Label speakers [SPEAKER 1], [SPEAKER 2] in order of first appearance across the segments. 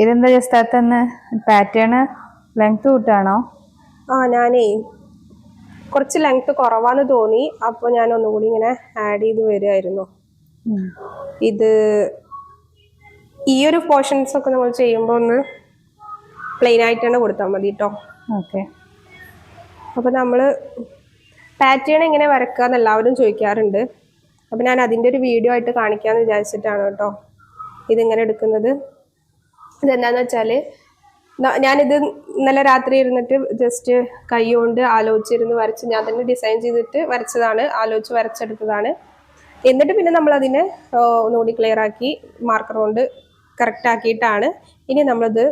[SPEAKER 1] ഇതെന്താ just pattern length കൂട്ടാണോ?
[SPEAKER 2] ആ ഞാനേ കുറച്ച് ലെങ്ത് കുറവാന്ന് തോന്നി. അപ്പോൾ ഞാൻ ഒന്നുകൂടി ഇങ്ങനെ ആഡ് ചെയ്ത് വരുമായിരുന്നു ഇത് ഈ ഒരു പോർഷൻസ് ഒക്കെ നമ്മൾ ചെയ്യുമ്പോൾ ഒന്ന് പ്ലെയിൻ ആയിട്ട് തന്നെ കൊടുത്താൽ മതി കേട്ടോ
[SPEAKER 1] ഓക്കെ
[SPEAKER 2] അപ്പോൾ നമ്മൾ പാറ്റേൺ എങ്ങനെ വരക്കുക എന്ന് എല്ലാവരും ചോദിക്കാറുണ്ട്. അപ്പോൾ ഞാൻ അതിന്റെ ഒരു വീഡിയോ ആയിട്ട് കാണിക്കാമെന്ന് വിചാരിച്ചിട്ടാണ് കേട്ടോ ഇതിങ്ങനെ എടുക്കുന്നത്. ഇതെന്താന്ന് വെച്ചാൽ ഞാനിത് ഇന്നലെ രാത്രി ഇരുന്നിട്ട് ജസ്റ്റ് കൈ കൊണ്ട് ആലോചിച്ചിരുന്ന് വരച്ച് ഞാൻ തന്നെ ഡിസൈൻ ചെയ്തിട്ട് വരച്ചതാണ് ആലോചിച്ച് വരച്ചെടുത്തതാണ്. എന്നിട്ട് പിന്നെ നമ്മൾ അതിനെ ഒന്നുകൂടി ക്ലിയർ ആക്കി മാർക്കർ കൊണ്ട് കറക്റ്റ് ആക്കിയിട്ടാണ് ഇനി നമ്മളത്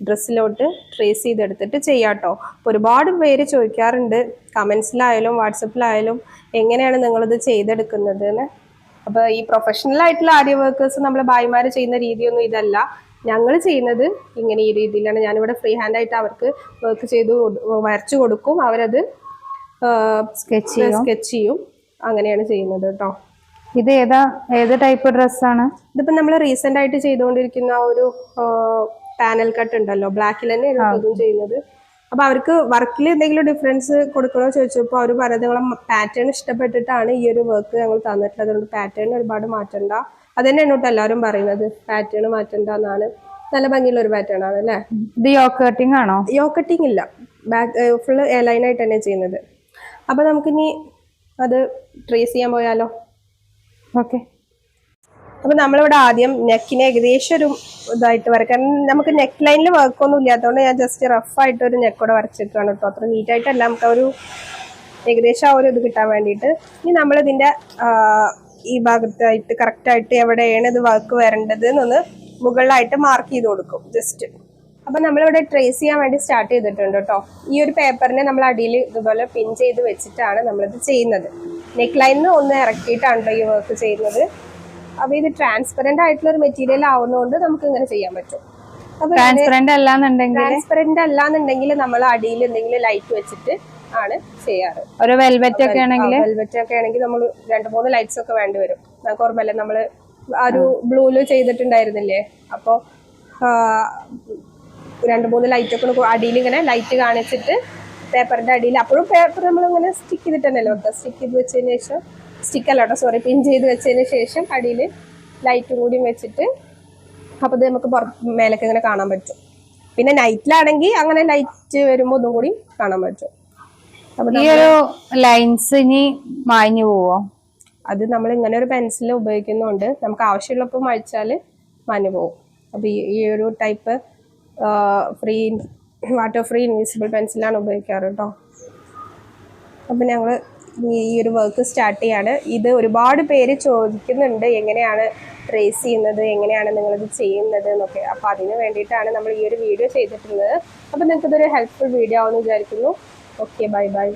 [SPEAKER 2] ഡ്രസ്സിലോട്ട് ട്രേസ് ചെയ്തെടുത്തിട്ട് ചെയ്യാം കേട്ടോ അപ്പോൾ ഒരുപാട് പേര് ചോദിക്കാറുണ്ട് കമൻസിലായാലും വാട്സപ്പിലായാലും എങ്ങനെയാണ് നിങ്ങളിത് ചെയ്തെടുക്കുന്നത് അപ്പോൾ ഈ പ്രൊഫഷണൽ ആയിട്ടുള്ള ആര്യ വർക്കേഴ്സ് നമ്മളെ ഭായിമാര് ചെയ്യുന്ന രീതിയൊന്നും ഇതല്ല. ഞങ്ങൾ ചെയ്യുന്നത് ഇങ്ങനെ ഈ രീതിയിലാണ്. ഞാനിവിടെ ഫ്രീ ഹാൻഡ് ആയിട്ട് അവർക്ക് വർക്ക് ചെയ്ത് വരച്ചു കൊടുക്കും. അവരത്
[SPEAKER 1] സ്കെച്ച്
[SPEAKER 2] സ്കെച്ച് ചെയ്യും. അങ്ങനെയാണ് ചെയ്യുന്നത് കേട്ടോ.
[SPEAKER 1] ഇത് ഏതാ ഏത് ടൈപ്പ് ഡ്രസ്സാണ്
[SPEAKER 2] ഇതിപ്പോ നമ്മൾ റീസെന്റ് ആയിട്ട് ചെയ്തുകൊണ്ടിരിക്കുന്ന ഒരു പാനൽ കട്ട് ഉണ്ടല്ലോ. ബ്ലാക്കിൽ തന്നെയാണ് ചെയ്യുന്നത്. അപ്പൊ അവർക്ക് വർക്കിൽ എന്തെങ്കിലും ഡിഫറൻസ് കൊടുക്കണോ ചോദിച്ചപ്പോൾ അവർ പറഞ്ഞത് നിങ്ങളെ പാറ്റേൺ ഇഷ്ടപ്പെട്ടിട്ടാണ് ഈ ഒരു വർക്ക് ഞങ്ങൾ തന്നിട്ടുള്ളത്. അതുകൊണ്ട് പാറ്റേൺ ഒരുപാട് മാറ്റണ്ട. അത് തന്നെയാണ് കേട്ടോ എല്ലാവരും പറയുന്നത്. പാറ്റേൺ മാറ്റണ്ട എന്നാണ്. നല്ല ഭംഗിയുള്ള ഒരു പാറ്റേൺ ആണ് അല്ലേ?
[SPEAKER 1] ഇത് യോക്ക് കട്ടിംഗ് ആണോ?
[SPEAKER 2] യോ കട്ടിങ് ഇല്ല. ബാക്ക് ഫുള്ള് എയർലൈൻ ആയിട്ട് തന്നെ ചെയ്യുന്നത്. അപ്പൊ നമുക്കിനി അത് ട്രേസ് ചെയ്യാൻ പോയാലോ?
[SPEAKER 1] ഓക്കെ
[SPEAKER 2] അപ്പൊ നമ്മളിവിടെ ആദ്യം നെക്കിനെ ഏകദേശം ഒരു ഇതായിട്ട് വരയ്ക്കാം. നമുക്ക് നെക്ക് ലൈനിൽ വർക്കൊന്നും ഇല്ലാത്തതുകൊണ്ട് ഞാൻ ജസ്റ്റ് റഫായിട്ട് ഒരു നെക്കോടെ വരച്ചിട്ടാണ് കേട്ടോ അത്ര നീറ്റായിട്ടല്ല നമുക്ക് ഒരു ഏകദേശം ആ ഒരു ഇത് കിട്ടാൻ വേണ്ടിയിട്ട്. ഇനി നമ്മളിതിന്റെ ഈ ഭാഗത്തായിട്ട് കറക്റ്റായിട്ട് എവിടെയാണ് ഇത് വർക്ക് വരേണ്ടത് എന്നൊന്ന് മുകളിലായിട്ട് മാർക്ക് ചെയ്ത് കൊടുക്കും ജസ്റ്റ് അപ്പം നമ്മളിവിടെ ട്രേസ് ചെയ്യാൻ വേണ്ടി സ്റ്റാർട്ട് ചെയ്തിട്ടുണ്ട് കേട്ടോ ഈ ഒരു പേപ്പറിനെ നമ്മൾ അടിയിൽ ഇതുപോലെ പിൻ ചെയ്ത് വെച്ചിട്ടാണ് നമ്മളിത് ചെയ്യുന്നത്. നെക്ക് ലൈനിൽ ഒന്ന് ഇറക്കിയിട്ടാണ് ഈ വർക്ക് ചെയ്യുന്നത്. അപ്പൊ ഇത് ട്രാൻസ്പെറന്റ് ആയിട്ടുള്ള ഒരു മെറ്റീരിയൽ ആവുന്നതുകൊണ്ട് നമുക്ക് ഇങ്ങനെ ചെയ്യാൻ പറ്റും. ട്രാൻസ്പെറന്റ്
[SPEAKER 1] ട്രാൻസ്പെറന്റ് അല്ലാന്നുണ്ടെങ്കിൽ
[SPEAKER 2] ട്രാൻസ്പെറന്റ് അല്ലാന്നുണ്ടെങ്കിൽ നമ്മൾ അടിയിൽ എന്തെങ്കിലും ലൈറ്റ് വെച്ചിട്ട് ആണ് ചെയ്യാറ്.
[SPEAKER 1] ഒരു വെൽവെറ്റ് ഒക്കെ ആണെങ്കിൽ?
[SPEAKER 2] വെൽവെറ്റ് ഒക്കെ ആണെങ്കിൽ നമ്മൾ രണ്ട് മൂന്ന് ലൈറ്റ്സ് ഒക്കെ വേണ്ടി വരും. നമുക്ക് ഓർമ്മല്ലേ നമ്മൾ ആ ഒരു ബ്ലൂൽ ചെയ്തിട്ടുണ്ടായിരുന്നില്ലേ? അപ്പോൾ രണ്ട് മൂന്ന് ലൈറ്റ് ഒക്കെ അടിയിൽ ഇങ്ങനെ ലൈറ്റ് കാണിച്ചിട്ട് പേപ്പറിന്റെ അടിയിൽ അപ്പോഴും പേപ്പർ നമ്മൾ ഇങ്ങനെ സ്റ്റിക്ക് ചെയ്തിട്ടുണ്ടല്ലോ സ്റ്റിക്ക് ചെയ്ത് വെച്ചതിന് ശേഷം സ്റ്റിക്ക് അല്ല കേട്ടോ സോറി പിൻ ചെയ്ത് വെച്ചതിന് ശേഷം അടിയിൽ ലൈറ്റും കൂടിയും വെച്ചിട്ട് അപ്പോൾ ഇത് നമുക്ക് പുറത്ത് മേലൊക്കെ ഇങ്ങനെ കാണാൻ പറ്റും. പിന്നെ നൈറ്റിലാണെങ്കിൽ അങ്ങനെ ലൈറ്റ് വരുമ്പോൾ ഒന്നും കൂടി കാണാൻ പറ്റും. അപ്പൊ
[SPEAKER 1] ഈ ഒരു ലൈൻസ് ഇനി മാഞ്ഞു പോവോ?
[SPEAKER 2] അത് നമ്മൾ ഇങ്ങനെ ഒരു പെൻസിൽ ഉപയോഗിക്കുന്നതുകൊണ്ട് നമുക്ക് ആവശ്യമുള്ളപ്പോൾ മഴിച്ചാൽ മാഞ്ഞു പോകും അപ്പോൾ ഈ ഈ ഒരു type free water free invisible പെൻസിലാണ് ഉപയോഗിക്കാറ് കേട്ടോ അപ്പം ഞങ്ങൾ ഈ ഒരു വർക്ക് സ്റ്റാർട്ട് ചെയ്യാണ്. ഇത് ഒരുപാട് പേര് ചോദിക്കുന്നുണ്ട് എങ്ങനെയാണ് ട്രേസ് ചെയ്യുന്നത് എങ്ങനെയാണ് നിങ്ങളിത് ചെയ്യുന്നത് എന്നൊക്കെ. അപ്പോൾ അതിന് വേണ്ടിയിട്ടാണ് നമ്മൾ ഈ ഒരു വീഡിയോ ചെയ്തിട്ടുള്ളത്. അപ്പോൾ നിങ്ങൾക്കിതൊരു ഹെൽപ്ഫുൾ വീഡിയോ ആവുമെന്ന് വിചാരിക്കുന്നു. Okay bye bye